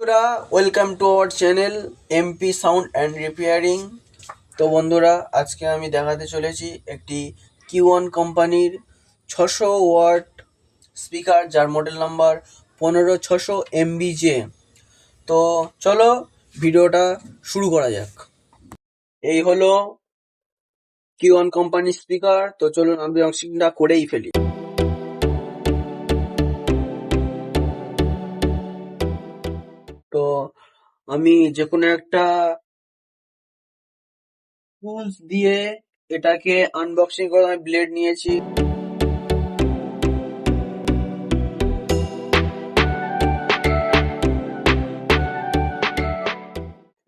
বন্ধুরা welcome to our channel MP sound and repairing তো বন্ধুরা, আজকে আমি দেখাতে চলেছি একটি কিউ ওয়ান কোম্পানির ছশো ওয়াট স্পিকার, যার মডেল নাম্বার পনেরো ছশো এমবিজে তো চলো ভিডিওটা শুরু করা যাক। এই হলো কিউ ওয়ান কোম্পানির স্পিকার। তো চলুন আনবক্সিংটা করেই ফেলি। তো আমি যে কোনো একটা টুলস দিয়ে এটাকে আনবক্সিং করে আমি ব্লেড নিয়েছি।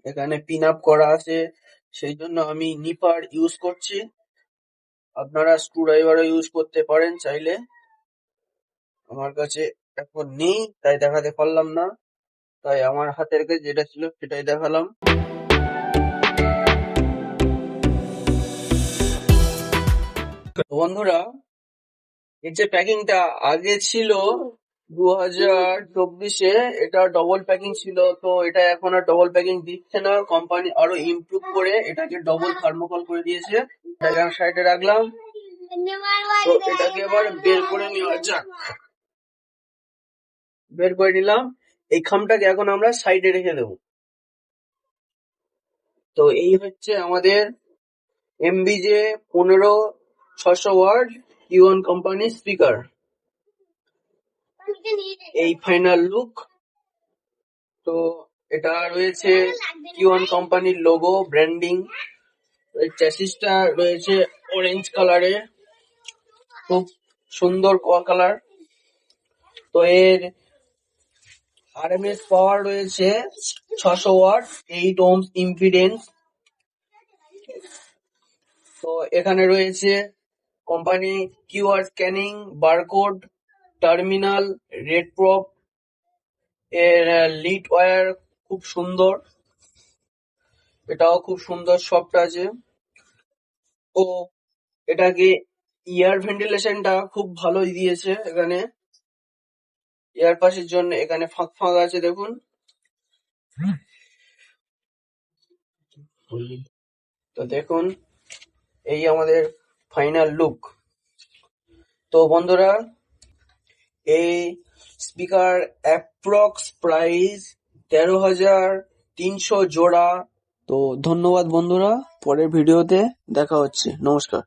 এখানে পিন আপ করা আছে সেই জন্য আমি নিপার ইউজ করছি। আপনারা স্ক্রু ড্রাইভারও ইউজ করতে পারেন চাইলে। আমার কাছে এখন নেই, তাই দেখাতে পারলাম না। তাই আমার হাতের কাছে যেটা ছিল সেটাই দেখালাম। বন্ধুরা এর যে প্যাকিংটা আগে ছিল দু হাজার চব্বিশে, এটা ডবল প্যাকিং ছিল, তো এটা এখন আর ডবল প্যাকিং দিচ্ছে না। কোম্পানি আরও ইমপ্রুভ করে এটাকে ডবল থার্মোকল করে দিয়েছে। সাইডে রাখলাম। তো এটাকে এবার বের করে নেওয়া যাক। বের করে নিলাম। এই খামটাকে এখন আমরা সাইডে রেখে দেব। তো এই হচ্ছে আমাদের এমবিজে পনেরো ছশো ওয়ার্ড ইউন কোম্পানি স্পিকার এই ফাইনাল লুক তো এটা রয়েছে কিউন কোম্পানির লোগো ব্র্যান্ডিং চ্যাসিসটা রয়েছে অরেঞ্জ কালারে খুব সুন্দর কোয়া কালার তো এর আরএমএস পাওয়ার রয়েছে ছশো ওয়াট এইট ওমস ইম্পিডেন্স তো এখানে রয়েছে company QR scanning barcode terminal red prop এর লিড ওয়্যার খুব সুন্দর। এটাও খুব সুন্দর সফট আছে ও এটাকে ইয়ার ভেন্টিলেশনটা খুব ভালোই দিয়েছে এখানে। এয়ার পাসের জন্য এখানে ফাঁক ফাঁক আছে, দেখুন। তো দেখুন, এই আমাদের ফাইনাল লুক তো বন্ধুরা, এই স্পিকার অ্যাপ্রক্স প্রাইস তেরো হাজার তিনশো জোড়া। তো ধন্যবাদ বন্ধুরা, পরের ভিডিওতে দেখা হচ্ছে। নমস্কার।